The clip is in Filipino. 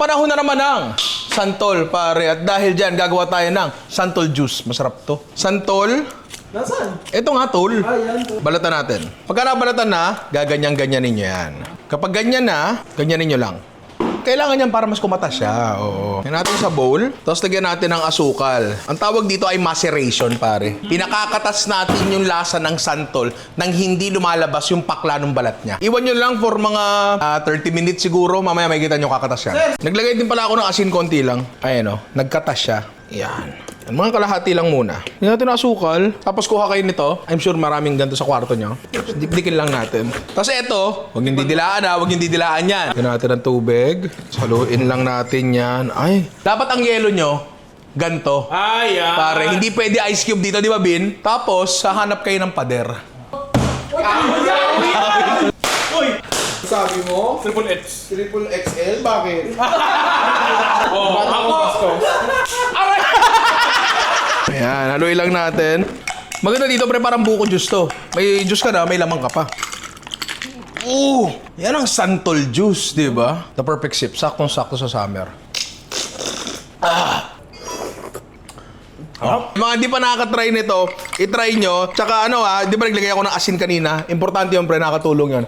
panahon na naman ng santol, pare. At dahil dyan, gagawa tayo ng santol juice. Masarap to. Santol. Nasaan? Ito nga, tol. Ah, yan. tol. Balatan natin. Pagka nabalatan na, gaganyan-ganyan ninyo yan. Kapag ganyan na, ganyan ninyo lang. Kailangan yan para mas kumata siya. Oo. Yan natin sa bowl. Tapos lagyan natin ng asukal. Ang tawag dito ay maceration, pare. Pinakakatas natin yung lasa ng santol nang hindi lumalabas yung pakla ng balat niya. Iwan nyo lang for mga ah, 30 minutes siguro. Mamaya may kita nyo kakatas yan. Naglagay din pala ako ng asin konti lang. Ayan o. Nagkatas siya. Yan. Yan, Mga kalahati lang muna. Hindi natin asukal. Tapos kuha kayo nito. I'm sure maraming ganito sa kwarto nyo. Dikdikin lang natin. Tapos ito, huwag yung didilaan ha. Huwag yung didilaan yan. Lagyan natin ng tubig. Saluin lang natin yan. Ay, dapat ang yelo nyo, ganto. Ah, yan. Pare, hindi pwede ice cube dito, di ba, Bin? Tapos, hahanap kayo ng pader. Uy! Sabi mo, Triple X. triple XL, bakit? Oh, ako. Ayan, haluin lang natin. Maganda dito, pre, parang buko juice to. May juice ka na, may lamang ka pa. Ooh! Yan ang santol juice, di ba? The perfect sip. Saktong-sakto sa summer. Ah! Oh. Mga hindi pa nakaka-try nito, i-try nyo. Tsaka ano ah, di ba naglagay ako ng asin kanina? Importante yung pre, nakatulong yan.